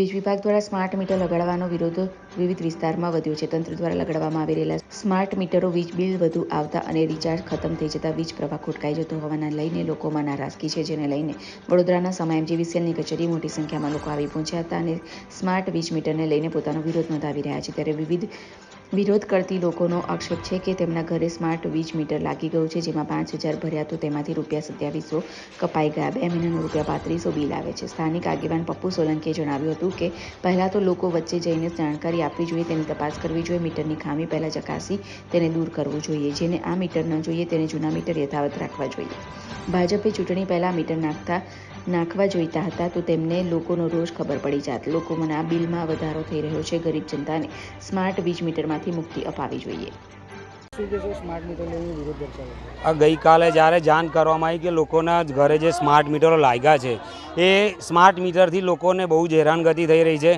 વીજ વિભાગ દ્વારા સ્માર્ટ મીટર લગાડવાનો વિરોધ વિવિધ વિસ્તારમાં વધ્યો છે. તંત્ર દ્વારા લગાડવામાં આવી રહેલા સ્માર્ટ મીટરો વીજ બિલ વધુ આવતા અને રિચાર્જ ખતમ થઈ જતા વીજ પ્રવાહ ખોટકાઈ જતો હોવાના લઈને લોકોમાં નારાજગી છે, જેને લઈને વડોદરાના સમાયમ જીવીસીએલની કચેરી મોટી સંખ્યામાં લોકો આવી પહોંચ્યા હતા અને સ્માર્ટ વીજ મીટરને લઈને પોતાનો વિરોધ નોંધાવી રહ્યા છે. ત્યારે વિવિધ વિરોધ કરતી લોકોનો આક્ષેપ છે કે તેમના ઘરે સ્માર્ટ વીજ મીટર લાગી ગયું છે, જેમાં પાંચ હજાર ભર્યા તો તેમાંથી રૂપિયા સત્યાવીસો કપાઈ ગયા. બે મહિનાનું રૂપિયા પાંત્રીસો બિલ આવે છે. સ્થાનિક આગેવાન પપ્પુ સોલંકીએ જણાવ્યું હતું કે પહેલાં તો લોકો વચ્ચે જઈને જાણકારી આપવી જોઈએ, તેની તપાસ કરવી જોઈએ, મીટરની ખામી પહેલાં ચકાસી તેને દૂર કરવું જોઈએ, જેને આ મીટર ન જોઈએ તેને જૂના મીટર યથાવત રાખવા જોઈએ. ભાજપે ચૂંટણી પહેલાં મીટર નાખતા નાખવા જોઈતા હતા તો તેમને લોકોનો રોષ ખબર પડી જાત. આ બિલમાં વધારો થઈ રહ્યો છે. ગરીબ જનતાને સ્માર્ટ વીજ મીટરમાંથી મુક્તિ અપાવી જોઈએ. આ ગઈકાલે જ્યારે જાણ કરવામાં આવી કે લોકોના ઘરે જે સ્માર્ટ મીટરો લાગ્યા છે એ સ્માર્ટ મીટરથી લોકોને બહુ જ હેરાનગતિ થઈ રહી છે.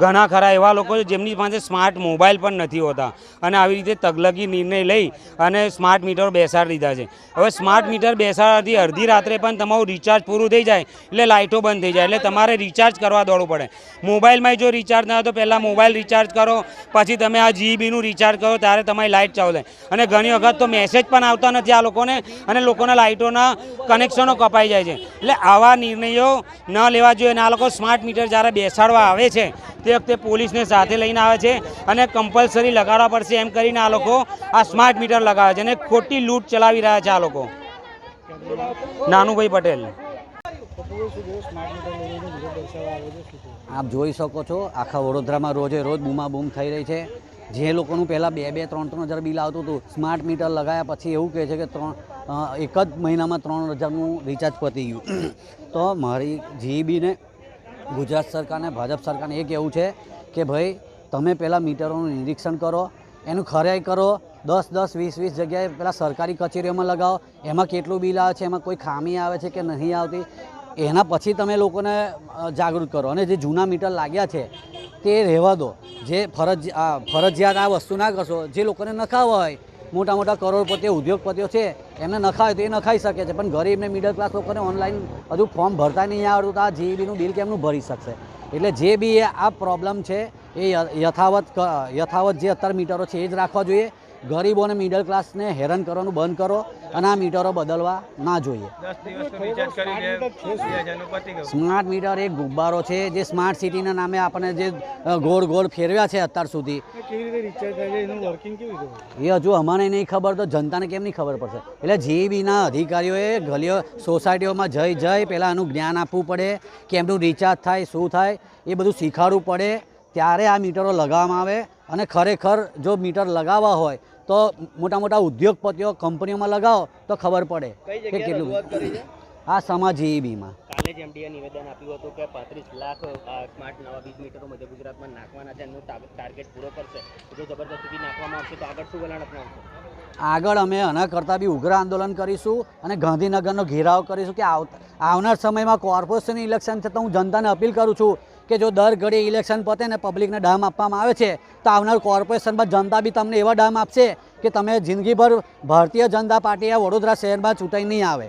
ઘણા ખરા એવા લોકો છે જેમની પાસે સ્માર્ટ મોબાઈલ પણ નથી હોતા. અને આવી રીતે તગલગી નિર્ણય લઈ અને સ્માર્ટ મીટર બેસાડી દીધા છે. હવે સ્માર્ટ મીટર બેસાડવાથી અડધી રાત્રે પણ તમારું રિચાર્જ પૂરું થઈ જાય, એટલે લાઇટો બંધ થઈ જાય, એટલે તમારે રિચાર્જ કરવા દોડવું પડે. મોબાઈલમાં જો રિચાર્જ ના હોય તો પહેલાં મોબાઈલ રિચાર્જ કરો, પછી તમે આ જીબીનું રિચાર્જ કરો, ત્યારે તમારી લાઇટ ચાલુ થાય. અને ઘણી વખત તો મેસેજ પણ આવતા નથી આ લોકોને, અને લોકોના લાઇટોના કનેક્શનો કપાઈ જાય છે. એટલે આવા નિર્ણયો ન લેવા જોઈએ અને આ લોકો સ્માર્ટ મીટર જ્યારે બેસાડવા આવે છે તે વખતે પોલીસને સાથે લઈને આવે છે અને કમ્પલસરી લગાડવા પડશે એમ કરીને આ લોકો આ સ્માર્ટ મીટર લગાવે છે અને ખોટી લૂંટ ચલાવી રહ્યા છે આ લોકો. નાનુભાઈ પટેલ. આપ જોઈ શકો છો, આખા વડોદરામાં રોજે રોજ બૂમાબૂમ થઈ રહી છે. જે લોકોનું પહેલાં બે બે, ત્રણ ત્રણ હજાર બિલ આવતું હતું સ્માર્ટ મીટર લગાવ્યા પછી એવું કહે છે કે ત્રણ એક જ મહિનામાં ત્રણ હજારનું રિચાર્જ પતી ગયું. તો મારી જીઈબીને ગુજરાત સરકારને, ભાજપ સરકારને એ કહેવું છે કે ભાઈ, તમે પહેલાં મીટરોનું નિરીક્ષણ કરો, એનું ખરાઈ કરો, દસ દસ, વીસ વીસ જગ્યાએ પહેલાં સરકારી કચેરીઓમાં લગાવો, એમાં કેટલું બિલ આવે છે, એમાં કોઈ ખામી આવે છે કે નહીં આવતી, એના પછી તમે લોકોને જાગૃત કરો. અને જે જૂના મીટર લાગ્યા છે, તે રહેવા દો. જે ફરજ ફરજિયાત આ વસ્તુ ના કરશો, જે લોકોને નખાવા હોય મોટા મોટા કરોડપતિઓ ઉદ્યોગપતિઓ છે, એમને નખાય તો એ નખાઈ શકે છે. પણ ગરીબને મિડલ ક્લાસ લોકોને ઓનલાઈન હજુ ફોર્મ ભરતા નહીં આવડતું તો આ જીઈબીનું બિલ કેમનું ભરી શકશે? એટલે જે બી એ આ પ્રોબ્લેમ છે, એ યથાવત યથાવત જે અત્યારે મીટરો છે, એ જ રાખવા જોઈએ. ગરીબો અને મિડલ ક્લાસને હેરાન કરવાનું બંધ કરો અને આ મીટરો બદલવા ના જોઈએ. સ્માર્ટ મીટર એક ગુબ્બારો છે જે સ્માર્ટ સિટીના નામે આપણને જે ગોળ ગોળ ફેરવ્યા છે અત્યાર સુધી. એ કેવી રીતે રિચાર્જ થાય છે? એનું વર્કિંગ કેવી રીતે હોય? એ હજુ અમારે નહીં ખબર તો જનતાને કેમ નહીં ખબર પડશે? એટલે જે બીના અધિકારીઓએ ગલીઓ સોસાયટીઓમાં જઈ જઈ પહેલાં એનું જ્ઞાન આપવું પડે કે એમનું રિચાર્જ થાય શું થાય એ બધું શીખવાડવું પડે ત્યારે આ મીટરો લગાવવામાં આવે. અને ખરેખર જો મીટર લગાવવા હોય તો મોટા મોટા ઉદ્યોગપતિઓ કંપનીઓમાં લગાવો તો ખબર પડે કે કેટલું આ સમાજ જીઈબીમાં કાલે એમડીએ નિવેદન આપ્યું હતું કે પાંત્રીસ લાખ સ્માર્ટ નવા વીજ મીટરો મધ્ય ગુજરાતમાં નાખવાના છે. એનું ટાર્ગેટ પૂરો કરશે. જો જબરદસ્તીથી નાખવામાં આવશે તો આગળ શું વલણ અપનાવશે? આગળ અમે આના કરતાં બી ઉગ્ર આંદોલન કરીશું અને ગાંધીનગરનો ઘેરાવ કરીશું કે આવનાર સમયમાં કોર્પોરેશન ઇલેક્શન છે તો હું જનતાને અપીલ કરું છું કે જો દર ઘડી ઇલેક્શન પતે ને પબ્લિકને ડામ આપવામાં આવે છે, તો આવનાર કોર્પોરેશનમાં જનતા બી તમને એવા ડામ આપશે કે તમે જિંદગીભર ભારતીય જનતા પાર્ટી આ વડોદરા શહેરમાં ચૂંટાઈ નહીં આવે.